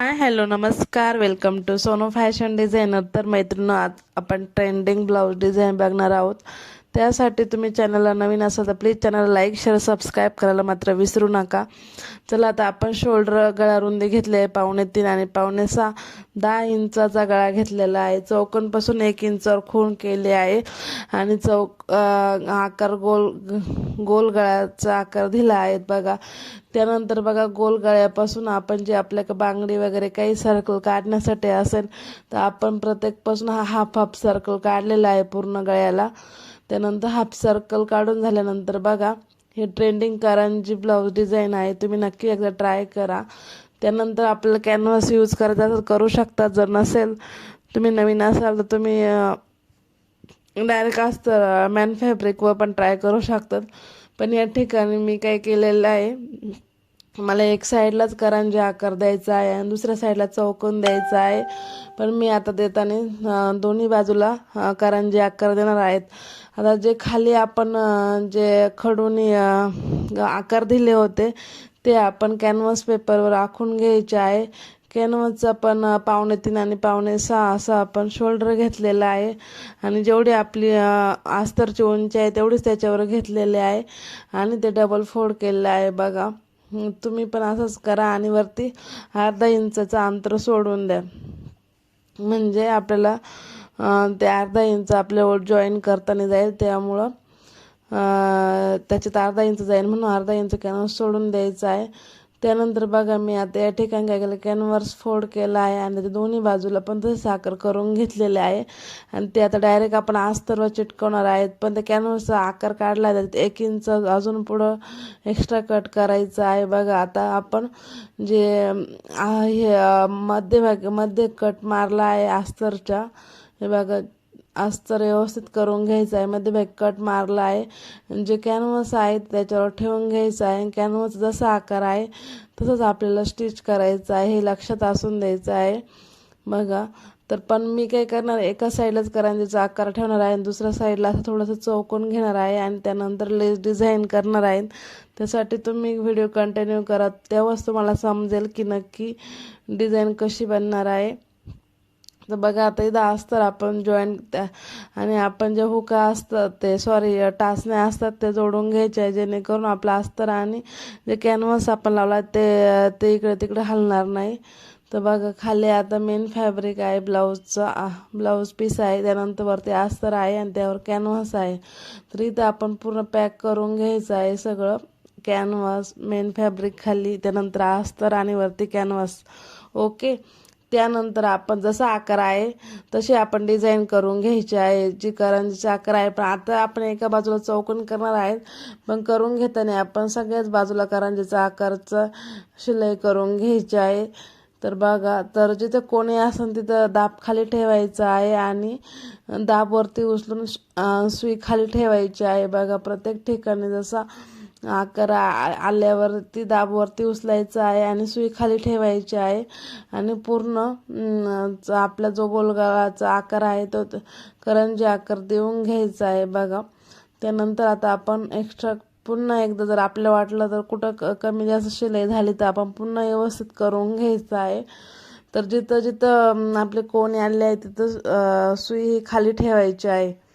हाय hello नमस्कार. Welcome to Sonu fashion designer तर मैत्रिणी आज आपण ट्रेंडिंग ब्लाऊज डिझाईन बघणार आहोत. त्यासाठी तुम्ही चॅनलला नवीन असाल तर please channel like share subscribe करायला मात्र विसरू नका. चला आता आपण शोल्डर गळा रुंदी घेतली आहे. पावणे तीन आणि पावणे सहा. दहा इंचाचा गळा घेतलेला आहे. चौकोनपासून एक इंचावर खूण केले आहे. आणि चौक आकार गोल गोल गळ्याचा आकार दिला आहे. बघा त्यानंतर बघा गोल गळ्यापासून आपण जे आपल्याकडे बांगडी वगैरे काही सर्कल काढण्यासाठी असेल तर आपण प्रत्येकपासून हा हाफ हाफ सर्कल काढलेला आहे पूर्ण गळ्याला. त्यानंतर हाफ सर्कल काढून झाल्यानंतर बघा हे ट्रेंडिंग करांची ब्लाऊज डिझाईन आहे तुम्ही नक्की एकदा ट्राय करा. त्यानंतर आपल्याला कॅनव्हास यूज करायचा असेल करू शकता. जर नसेल तुम्ही नवीन असाल तर तुम्ही डायरेक्ट असतं मॅन फॅब्रिकवर पण ट्राय करू शकतात. पण या ठिकाणी मी काय केलेलं आहे मला एक साईडलाच करंजे आकार द्यायचा आहे आणि दुसऱ्या साईडला चौकोन द्यायचा आहे. पण मी आता देताना दोन्ही बाजूला करंजे आकार देणार आहेत. आता जे खाली आपण जे खडूनी आकार दिले होते ते आपण कॅनव्हास पेपरवर आखून घ्यायचे आहे. कॅनव्हासचं पण पावणे तीन आणि पावणे सहा असं आपण शोल्डर घेतलेलं आहे. आणि जेवढी आपली अस्तरची उंची आहे तेवढीच त्याच्यावर घेतलेली आहे. आणि ते डबल फोड केलेलं आहे बघा. तुम्ही पण असंच करा आणि वरती अर्धा इंचाचं अंतर सोडून द्या. म्हणजे आपल्याला ते अर्धा इंच आपल्यावर जॉईन करताना जाईल. त्यामुळं त्याच्यात अर्धा इंच जाईल म्हणून अर्धा इंच कॅनव्हास सोडून द्यायचा आहे. त्यानंतर बघा मी आता या ठिकाणी काय केलं कॅनव्हर्स फोल्ड केला आहे आणि ते दोन्ही बाजूला पण तसे साखर करून घेतलेले आहे. आणि ते आता डायरेक्ट आपण आस्तरवर चिटकवणार आहेत. पण त्या कॅनव्हर्सचा आकार काढला आहे त्यात एक इंच अजून पुढं एक्स्ट्रा कट करायचं आहे. बघा आता आपण जे हे मध्यभागमध्ये कट मारला आहे अस्तरच्या हे बघा अस्तर व्यवस्थित करून घ्यायचं आहे. मध्ये बॅक कट मारला आहे. जे कॅनव्हस आहे त्याच्यावर ठेवून घ्यायचं आहे. कॅनव्हस जसा आकार आहे तसंच आपल्याला स्टिच करायचं आहे. हे लक्षात असून द्यायचं आहे. बघा. तर पण मी काय करणार? एका साईडलाच करांजीचा आकार ठेवणार आहे. आणि दुसऱ्या साईडला असं थोडंसं चौकून घेणार आहे. आणि त्यानंतर लेस डिझाईन करणार आहे. त्यासाठी तुम्ही व्हिडिओ कंटिन्यू करा. तेव्हाच तुम्हाला समजेल की नक्की डिझाईन कशी बनणार आहे. तर बघा आता इथं अस्तर आपण जॉईन आणि आपण जे हुका असतात ते सॉरी टाचण्या असतात ते जोडून घ्यायचे आहे जेणेकरून आपलं अस्तर आणि जे कॅनव्हास आपण लावला ते ते इकडे तिकडे हलणार नाही. तर बघा खाली आता मेन फॅब्रिक आहे ब्लाऊजचं ब्लाऊज पीस आहे त्यानंतर वरती अस्तर आहे आणि त्यावर कॅनव्हास आहे. तर इथं आपण पूर्ण पॅक करून घ्यायचं आहे सगळं. कॅनव्हास मेन फॅब्रिक खाली त्यानंतर अस्तर आणि वरती कॅनव्हास ओके त्यानंतर आपण जसा आकार आहे तसे आपण डिझाईन करून घ्यायचे आहे. जी करंजीचा आकार आहे पण आता आपण एका बाजूला चौकोन करणार आहेत. पण करून घेताना आपण सगळ्याच बाजूला करंजीचा आकारचं शिलाई करून घ्यायची आहे. तर बघा तर जिथे कोणी असेल तिथं दाब खाली ठेवायचा आहे आणि दाबवरती उचलून सुई खाली ठेवायची आहे. बघा प्रत्येक ठिकाणी जसा आकार आ- आल्यावरती दाबवरती उचलायचं आहे आणि सुई खाली ठेवायची आहे. आणि पूर्ण आपला जो गोलगळाचा आकार आहे तो करंजी आकार देऊन घ्यायचा आहे. बघा त्यानंतर आता आपण एक्स्ट्रा पुन्हा एकदा जर आपल्याला वाटलं तर कुठं क- कमी जास्त शिलाई झाली तर आपण पुन्हा व्यवस्थित करून घ्यायचं आहे. तर जिथं जिथं आपले कोणी आले आहे तिथं सुई ही खाली ठेवायची आहे.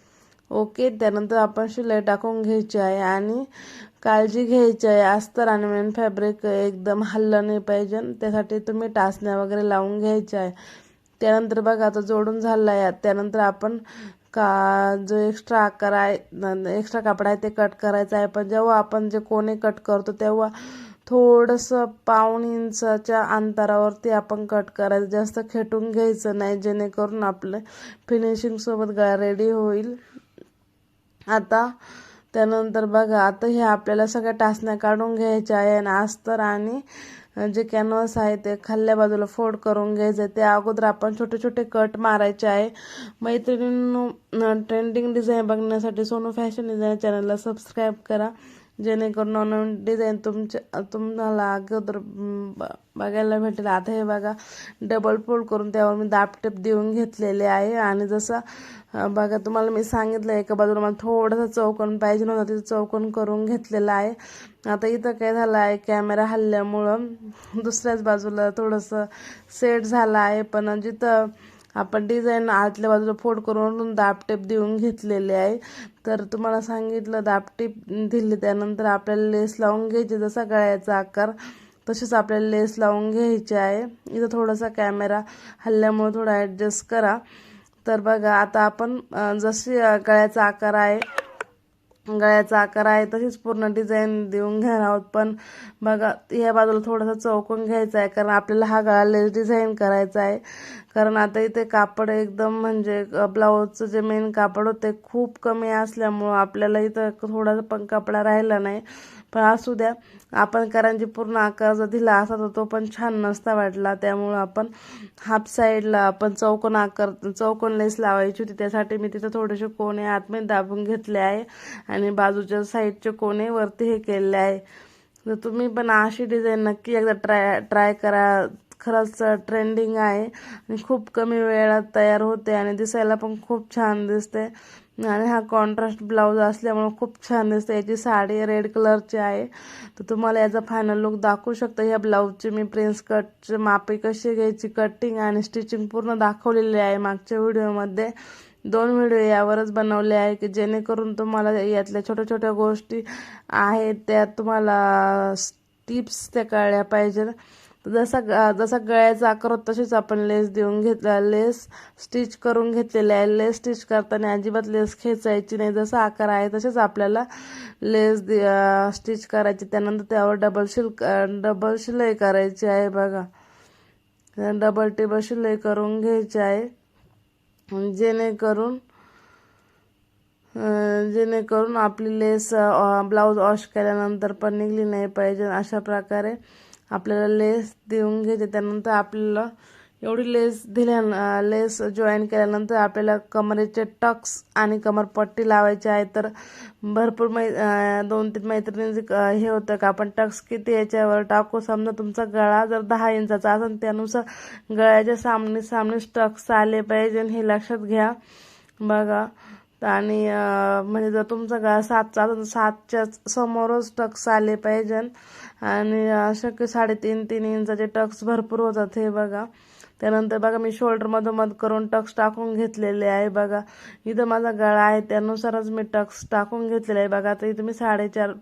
ओके त्यानंतर आपण शिलाई टाकून घ्यायची आहे आणि काळजी घ्यायची आहे. अस्तर आणि मेन फॅब्रिक एकदम हल्लं नाही पाहिजे. त्यासाठी तुम्ही टाचण्या वगैरे लावून घ्यायच्या आहे. त्यानंतर बघा आता जोडून झालं आहे त्यानंतर आपण का जो एक्स्ट्रा आकार आहे एक्स्ट्रा कापड आहे ते कट करायचं आहे. पण जेव्हा आपण जे कोणी कट करतो तेव्हा थोडंसं पाऊण इंचाच्या अंतरावरती आपण कट करायचं. जास्त खेटून घ्यायचं नाही जेणेकरून आपलं फिनिशिंगसोबत गळा रेडी होईल. आता त्यानंतर बघा आता हे आपल्याला सगळ्या टाचण्या काढून घ्यायच्या आहे आणि अस्तर आणि जे कॅनव्हस आहे ते खाल्ल्या बाजूला फोल्ड करून घ्यायचं आहे ते अगोदर आपण छोटे छोटे कट मारायचे आहे. मैत्रिणींनो ट्रेंडिंग डिझाईन बघण्यासाठी सोनू फॅशन डिझाईन चॅनलला सबस्क्राईब करा. जेणेकरून नवनवीन डिझाईन तुमच्या तुम्हाला अगोदर ब- बघायला भेटेल. आता हे बघा डबल फोल्ड करून त्यावर मी दापटेप देऊन घेतलेले आहे. आणि जसं बघा तुम्हाला मी सांगितलं एका बाजूला मला थोडासा चौकोन पाहिजे नव्हता तिथं चौकोन करून घेतलेला आहे. आता इथं काय झालं आहे कॅमेरा हल्ल्यामुळं दुसऱ्याच बाजूला थोडंसं सेट झालं आहे. पण जिथं आपण डिझाईन आतल्या बाजूला फोड करून दाबटेप देऊन घेतलेले आहे तर तुम्हाला सांगितलं दाबटेप दिली त्यानंतर आपल्याला लेस लावून घ्यायची जसा गळ्याचा आकार तसेच आपल्याला लेस लावून घ्यायचे आहे. इथं थोडासा कॅमेरा हल्ल्यामुळे थोडा ॲडजस्ट करा. तर बघा आता आपण जशी गळ्याचा आकार आहे गळ्याचा आकार आहे तशीच पूर्ण डिझाईन देऊन घेणार आहोत. पण बघा या बाजूला थोडासा चौकोन घ्यायचा आहे कारण आपल्याला हा गळा लेस डिझाईन करायचा आहे. कारण आता इथे कापड एकदम म्हणजे ब्लाऊजचं जे मेन कापड होते खूप कमी असल्यामुळं आपल्याला इथं थोडासा पण कपडा राहिला नाही. पण असू द्या आपण करांची पूर्ण आकार जर दिला असा तर तो पण छान नसता वाटला. त्यामुळं आपण हाफ साईडला आपण चौकोन आकार चौकोन लेस लावायची होती. त्यासाठी मी तिथं थोडेसे कोणे आतमध्ये दाबून घेतले आहे आणि बाजूच्या साईडचे कोणे वरती हे केलेले आहे. तर तुम्ही पण अशी डिझाईन नक्की एकदा ट्राय ट्राय करा. खरंच ट्रेंडिंग आहे. आणि खूप कमी वेळात तयार होते आणि दिसायला पण खूप छान दिसते. आणि हा कॉन्ट्रास्ट ब्लाऊज असल्यामुळे खूप छान दिसते. याची साडी रेड कलरची आहे. तर तुम्हाला याचा फायनल लुक दाखवू शकता. ह्या ब्लाऊजची मी प्रिन्स कटची मापे कशी घ्यायची कटिंग आणि स्टिचिंग पूर्ण दाखवलेली आहे मागच्या व्हिडिओमध्ये दोन व्हिडिओ यावरच बनवले आहे की जेणेकरून तुम्हाला यातल्या छोट्या छोट्या गोष्टी आहेत त्या तुम्हाला टिप्स त्या कळल्या पाहिजे जसा ग- जसा गळ्याचा आकार होता तशीच आपण लेस देऊन घेतला. लेस स्टिच करून घेतलेले आहे. लेस स्टिच करताना अजिबात लेस खेचायची नाही. जसा आकार आहे तसेच आपल्याला लेस स्टिच करायची. त्यानंतर त्यावर डबल शिल डबल शिलाई करायची आहे बघा. डबल टेबल शिलाई करून घ्यायची आहे. जेणेकरून जेणेकरून आपली लेस ब्लाऊज वॉश केल्यानंतर पण निघली नाही पाहिजे. अशा प्रकारे आपल्याला लेस देऊन घ्यायचे त्यानंतर आपल्याला एवढी लेस दिल्या लेस जॉईन केल्यानंतर आपल्याला कमरेचे टक्स आणि कमरपट्टी लावायची आहे. तर भरपूर मै दोन तीन मैत्रिणींचे हे होतं का आपण टक्स किती याच्यावर टाकू? समजा तुमचा गळा जर दहा इंचाचा असेल त्यानुसार गळ्याच्या सामने सामने टक्स आले पाहिजे. हे लक्षात घ्या. बघा. आणि म्हणजे जर तुमचा गळा सातचा असेल तर सातच्या समोरच टक्स आले पाहिजे. आणि शक्य साडेतीन तीन इंचाचे टक्स भरपूर होतात हे बघा. त्यानंतर बघा मी शोल्डर मधोमध करून टक्स टाकून घेतलेले आहे बघा. इथं माझा गळा आहे त्यानुसारच मी टक्स टाकून घेतलेला आहे बघा. आता इथं मी साडेचार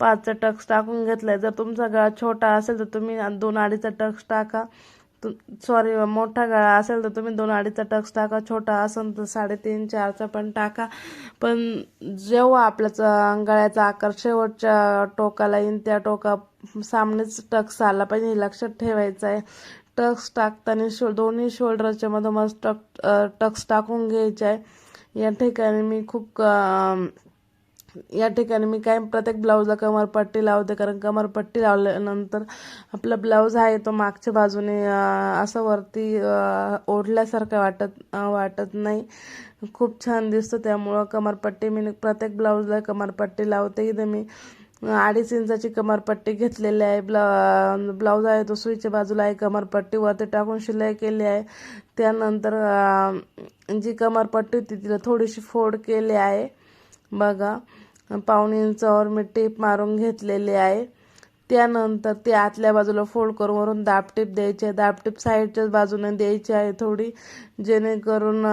पाचचा टक्स टाकून घेतलाय. जर तुमचा गळा छोटा असेल तर तुम्ही दोन अडीचा टक्स टाका. सॉरी मोठा गळा असेल तर तुम्ही दोन अडीचा टक्स टाका छोटा असेल तर साडेतीन चारचा पण टाका. पण जेव्हा आपल्याचा गळ्याचा आकार शेवटच्या टोकाला येईन त्या टोका सामनेच टक्स आला पाहिजे हे लक्षात ठेवायचं आहे. टक्स टाकताना शो दोन्ही शोल्डरच्या मधोमध टक टक्स टाकून घ्यायचे आहे. या ठिकाणी मी खूप या ठिकाणी मी काय प्रत्येक ब्लाऊजला कमरपट्टी लावते कारण कमरपट्टी लावल्यानंतर आपला ब्लाऊज आहे तो मागच्या बाजूने असं वरती ओढल्यासारखं वाटत वाटत नाही. खूप छान दिसतं त्यामुळं कमरपट्टी मी प्रत्येक ब्लाऊजला कमरपट्टी लावते. इथं मी अडीच इंचाची कमरपट्टी घेतलेली आहे. ब्ला ब्लाऊज आहे तो सुईच्या बाजूला आहे कमरपट्टी वरती टाकून शिलाई केली आहे. त्यानंतर जी कमरपट्टी होती तिला थोडीशी फोड केली आहे. बघा. पावणे इंचावर मी टेप मारून घेतलेली आहे. त्यानंतर ते आतल्या बाजूला फोल्ड करून वरून दाबटीप द्यायची आहे. दाबटीप साईडच्याच बाजूने द्यायची आहे थोडी जेणेकरून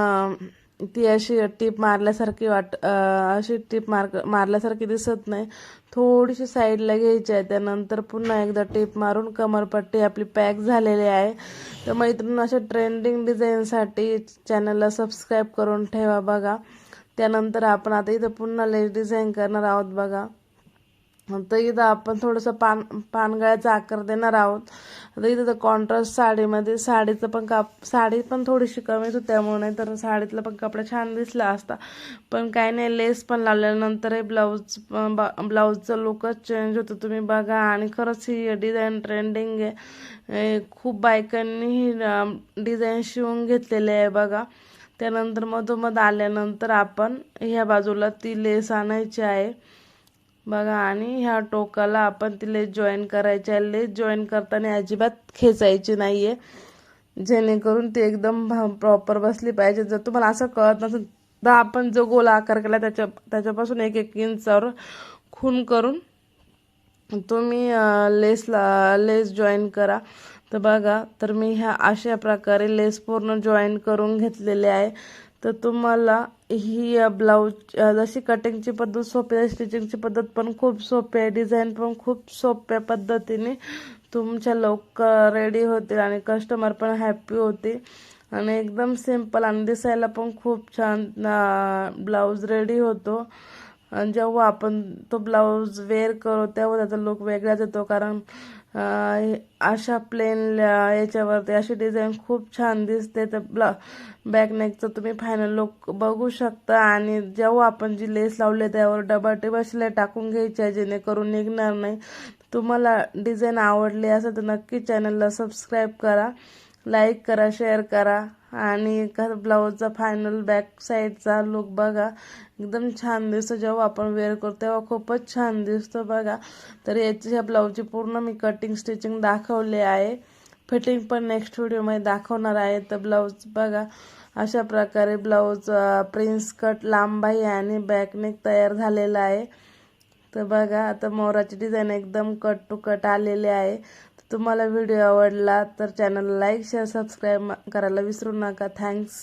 ती अशी टीप मारल्यासारखी वाट अशी टीप मार मारल्यासारखी दिसत नाही. थोडीशी साईडला घ्यायची आहे. त्यानंतर पुन्हा एकदा टीप मारून कमरपट्टी आपली पॅक झालेली आहे. तर मैत्रीण अशा ट्रेंडिंग डिझाईनसाठी चॅनलला सबस्क्राईब करून ठेवा बघा. त्यानंतर आपण आता इथं पुन्हा लेस डिझाईन करणार आहोत बघा. तर इथं आपण थोडंसं पान पानगळ्याचा आकार देणार आहोत. आता इथं तर कॉन्ट्रास्ट साडीमध्ये साडीचं पण काप साडी पण थोडीशी कमीच होती त्यामुळे नाही तर साडीतला पण कपडा छान दिसला असता. पण काही नाही लेस पण लावल्यानंतरही ब्लाऊज ब्लाऊजचं लुकच चेंज होतं. तुम्ही बघा आणि खरंच ही डिझाईन ट्रेंडिंग आहे. खूप बायकांनी ही डिझाईन शिवून घेतलेली आहे बघा. त्यानंतर मधोमध आल्यानंतर आपण ह्या बाजूला ती लेस आणायची आहे. बघा आणि ह्या टोकाला आपण ती लेस जॉईन करायची आहे. लेस जॉईन करताना अजिबात खेचायची नाही आहे जेणेकरून ती एकदम प्रॉपर बसली पाहिजे. जर तुम्हाला असं कळत नसेल तर आपण जो गोल आकार केला त्याच्या त्याच्यापासून एक एक इंचावर खून करून तुम्ही लेसला लेस जॉईन करा. तर बघा तर मी ह्या अशा प्रकारे लेस पूर्ण जॉईन करून घेतलेले आहे. तर तुम्हाला ही ब्लाऊज जशी कटिंगची पद्धत सोपी आहे स्टिचिंगची पद्धत पण खूप सोपी आहे. डिझाईन पण खूप सोप्या पद्धतीने तुमच्या लवकर रेडी होतील आणि कस्टमर पण हॅप्पी होतील. आणि एकदम सिंपल आणि दिसायला पण खूप छान ब्लाऊज रेडी होतो. आणि जेव्हा आपण तो ब्लाऊज वेअर करू तेव्हा त्याचा लुक वेगळाच येतो. कारण अशा प्लेन याच्यावरती अशी डिझाईन खूप छान दिसते. तर ब्ला बॅक नेकचं तुम्ही फायनल लुक बघू शकता. आणि जेव्हा आपण जी लेस लावली त्यावर डबल टेबल शिलाई टाकून घ्यायची आहे जेणेकरून निघणार नाही. तुम्हाला डिझाईन आवडली असेल तर नक्की चॅनलला सबस्क्राईब करा लाईक करा शेअर करा. आणि ब्लाऊजचा फायनल बॅक साईडचा लुक बघा. एकदम छान दिसतो. जेव्हा आपण वेअर करतो तेव्हा खूपच छान दिसतो बघा. तर याची ह्या ब्लाऊजची पूर्ण मी कटिंग स्टिचिंग दाखवले आहे. फिटिंग पण नेक्स्ट व्हिडिओमध्ये दाखवणार आहे. तर ब्लाऊज बघा. अशा प्रकारे ब्लाऊज प्रिन्स कट लांबाई आणि बॅकनेक तयार झालेला आहे. तर बघा आता मोराची डिझाईन एकदम कट टू कट आलेले आहे. तुम्हाला व्हिडिओ आवडला तर चॅनल लाईक शेअर सबस्क्राईब करायला विसरू नका. थँक्स.